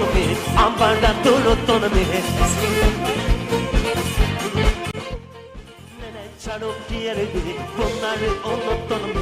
mi ambarda durutun mi Nene çarık yerdi bunları unuttun mu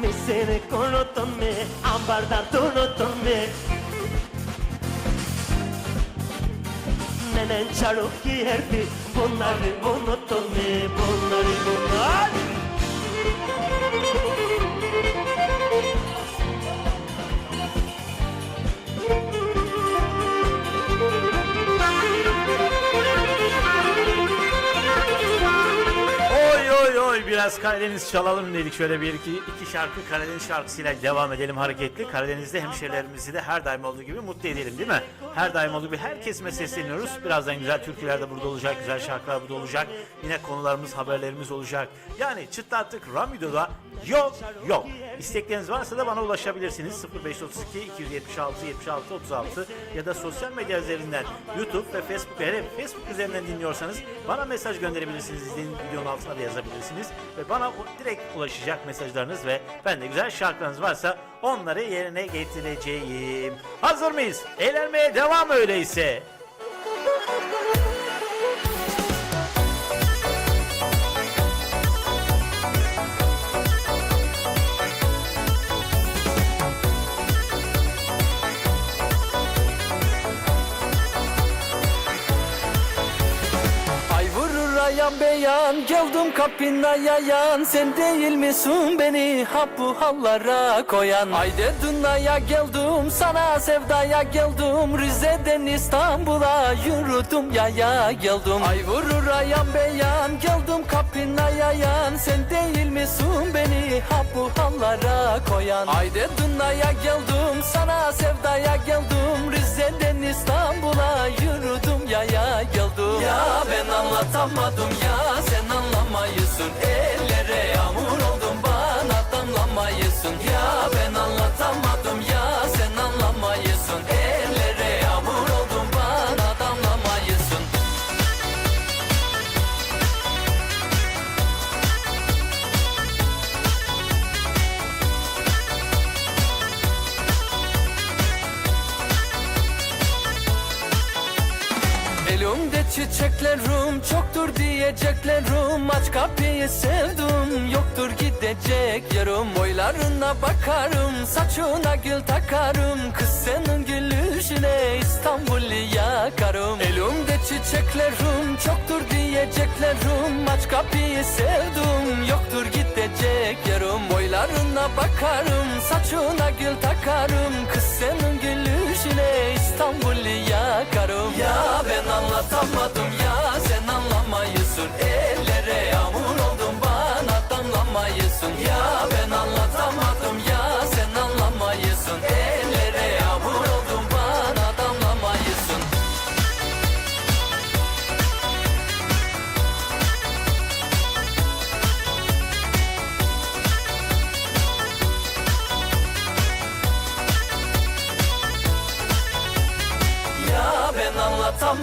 Mi seni unuttun mu ambarda durutun mu Nenen çarık yerdi bunları unuttun mu bunları bunlar biraz Karadeniz çalalım dedik. Şöyle bir iki, iki şarkı Karadeniz şarkısıyla devam edelim hareketli. Karadeniz'de hemşehrilerimizi de her daim olduğu gibi mutlu edelim değil mi? Her daim olduğu gibi herkesime sesleniyoruz. Birazdan güzel türküler de burada olacak, güzel şarkılar burada olacak. Yine konularımız, haberlerimiz olacak. Yani çıtlattık Ramido'da yok yok. İstekleriniz varsa da bana ulaşabilirsiniz. 0532 276 76 36 ya da sosyal medya üzerinden YouTube ve Facebook eğer Facebook üzerinden dinliyorsanız bana mesaj gönderebilirsiniz. İzlediğiniz videonun altına da yazabilirsiniz. Ve bana direkt ulaşacak mesajlarınız ve ben de güzel şarkılarınız varsa onları yerine getireceğim. Hazır mıyız? Eğlenmeye devam öyleyse. Kapına yayan Sen değil misin beni? Ha bu hallara koyan. Haydi dünyaya geldim sana sevdaya geldim. Rize'den İstanbul'a yürüdüm yaya geldim. Ay vurur ayan beyan. Geldim kapına yayan Sen değil misin beni? Ha bu hallara koyan. Haydi dünyaya geldim sana sevdaya geldim. Rize'den İstanbul'a yürüdüm yaya geldim. Ya ben anlatamadım ya anlamayısın diyeceklerim Aç kapıyı sevdim yoktur gidecek yarım Boylarına bakarım. Saçına gül takarım Kız senin gülüşüne İstanbul'u yakarım. Elimde çiçeklerim çoktur diyeceklerim. Aç kapıyı sevdim yoktur gidecek yarım Boylarına bakarım. Saçına gül takarım Kız senin gülüşüne İstanbul'u yakarım. Ya ben anlatamadım ya sen anlamayısın. Ellere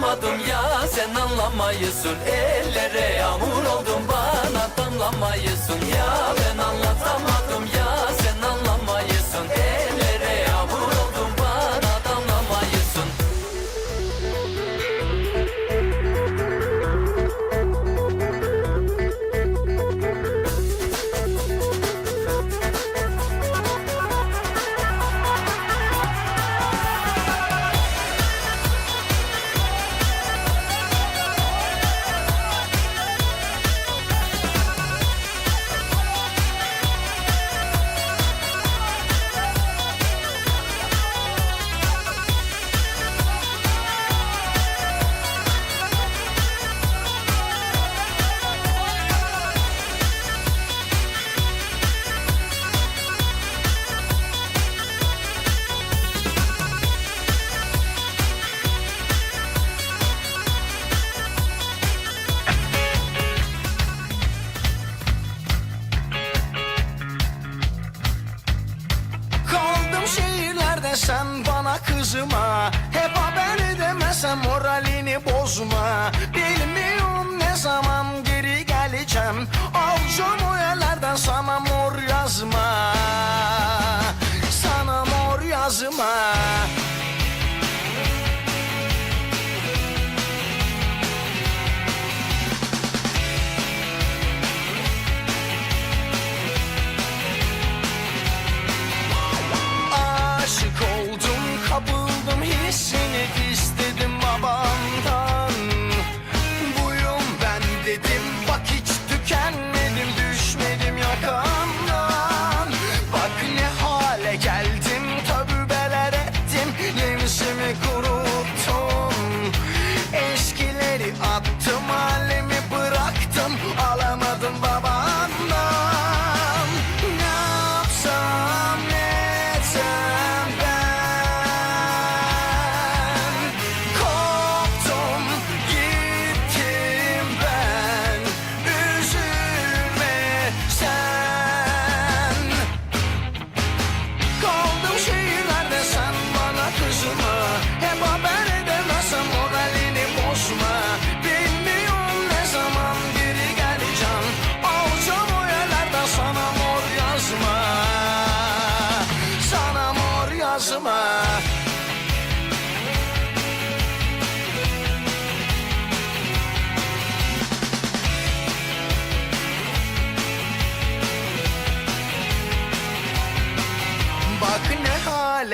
anlatamadım ya. Sen anlamayısın. Ellere yağmur oldum. Bana damlamayısın. Ya ben anlatamadım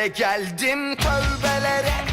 geldim tövbeler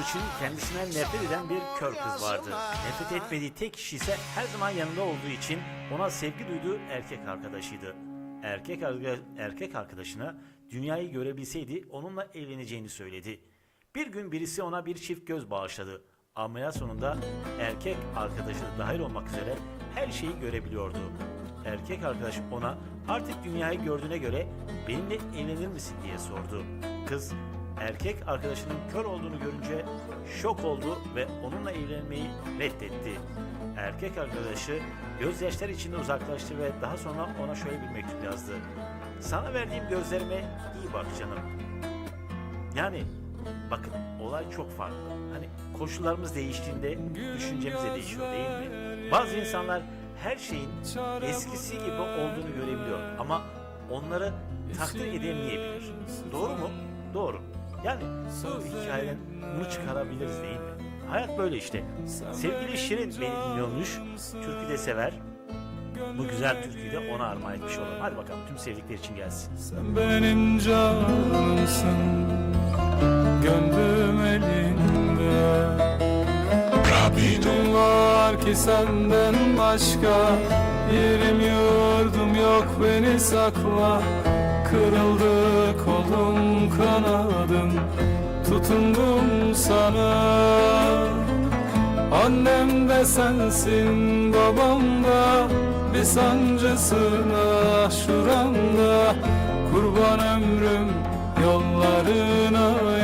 olduğu için kendisinden nefret eden bir kör kız vardı. Nefret etmediği tek kişi ise her zaman yanında olduğu için ona sevgi duyduğu erkek arkadaşıydı. Erkek, erkek arkadaşına dünyayı görebilseydi onunla evleneceğini söyledi. Bir gün birisi ona bir çift göz bağışladı. Ameliyat sonunda erkek arkadaşı da dahil olmak üzere her şeyi görebiliyordu. Erkek arkadaş ona artık dünyayı gördüğüne göre benimle evlenir misin diye sordu. Kız erkek arkadaşının kör olduğunu görünce şok oldu ve onunla evlenmeyi reddetti. Erkek arkadaşı gözyaşları içinde uzaklaştı ve daha sonra ona şöyle bir mektup yazdı. Sana verdiğim gözlerime iyi bak canım. Yani bakın olay çok farklı. Hani koşullarımız değiştiğinde düşüncemiz de değişiyor değil mi? Bazı insanlar her şeyin eskisi gibi olduğunu görebiliyor ama onları takdir edemeyebilir. Doğru mu? Doğru. Yani bu hikayeden bunu çıkarabiliriz değil mi? Hayat böyle işte. Sevgili Şirin beni dinliyormuş. Türkü de sever. Bu güzel türküyü de ona armağan etmiş olalım. Hadi bakalım tüm sevdikler için gelsin. Sen benim canımsın Gönlüm elinde Rabbim var ki senden başka Yerim yurdum yok beni sakla Kırıldı kolum kanadım Tutundum sana. Annem de sensin babam da Bir sancısına şuramda. Kurban ömrüm yollarına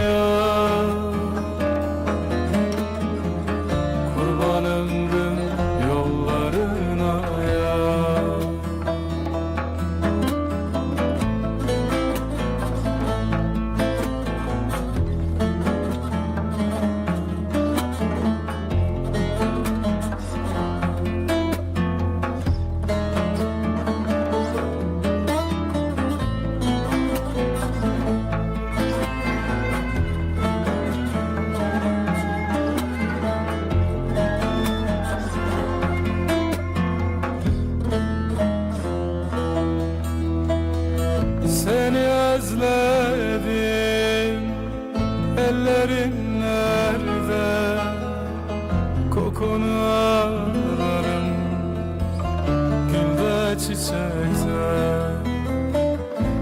ellerin Kokunu alırım Gülde çiçekte.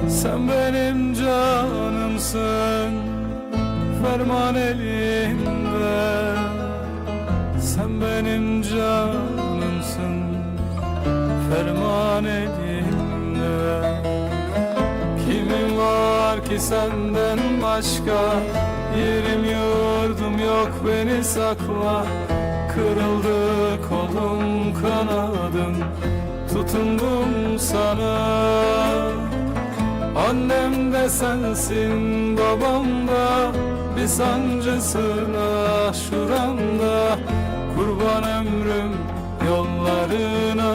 Sen benim canımsın Ferman elinde. Sen benim canımsın Ferman elinde. Kimim var ki senden başka Yerim yurdum yok beni sakla. Kırıldı kolum kanadım. Tutundum sana. Annem de sensin babam da. Bir sancısına şuramda. Kurban ömrüm yollarına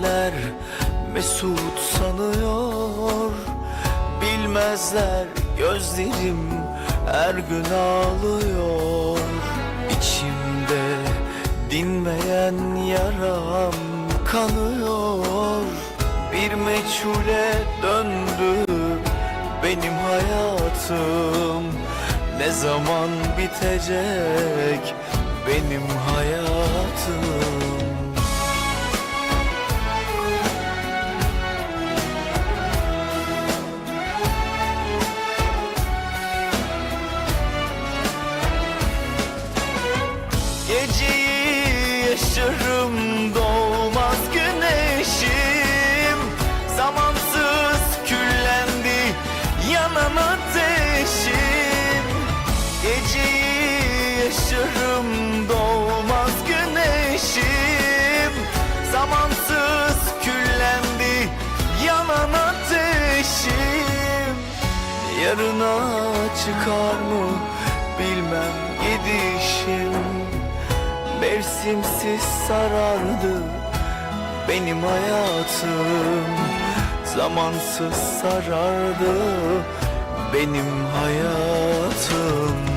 görenler mesut sanıyor? Bilmezler gözlerim her gün ağlıyor. İçimde dinmeyen yaram kanıyor. Bir meçhule döndü benim hayatım. Ne zaman bitecek benim hayatım yarına çıkar mı? Bilmem gidişim. Mevsimsiz sarardı benim hayatım. Zamansız sarardı benim hayatım.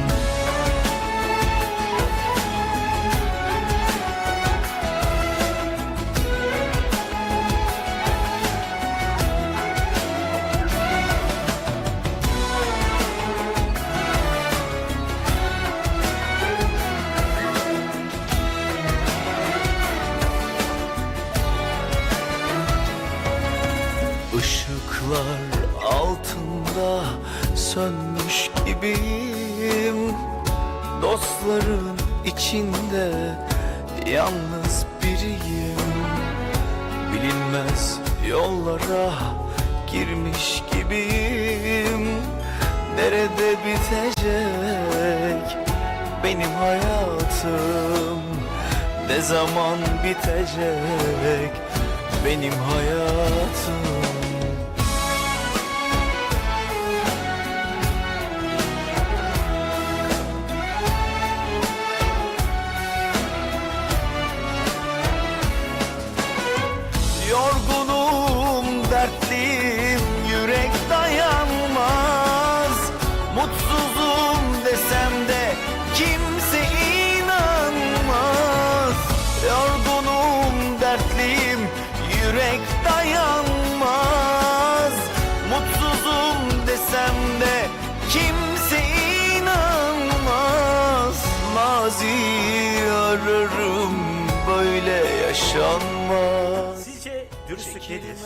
Nedir?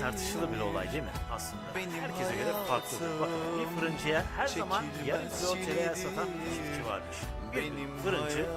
Tartışılı bir olay değil mi aslında? Herkese göre farklı. Bakın bir fırıncıya her zaman yarım kilo tereyağı satan çiftçi varmış. Bir fırıncı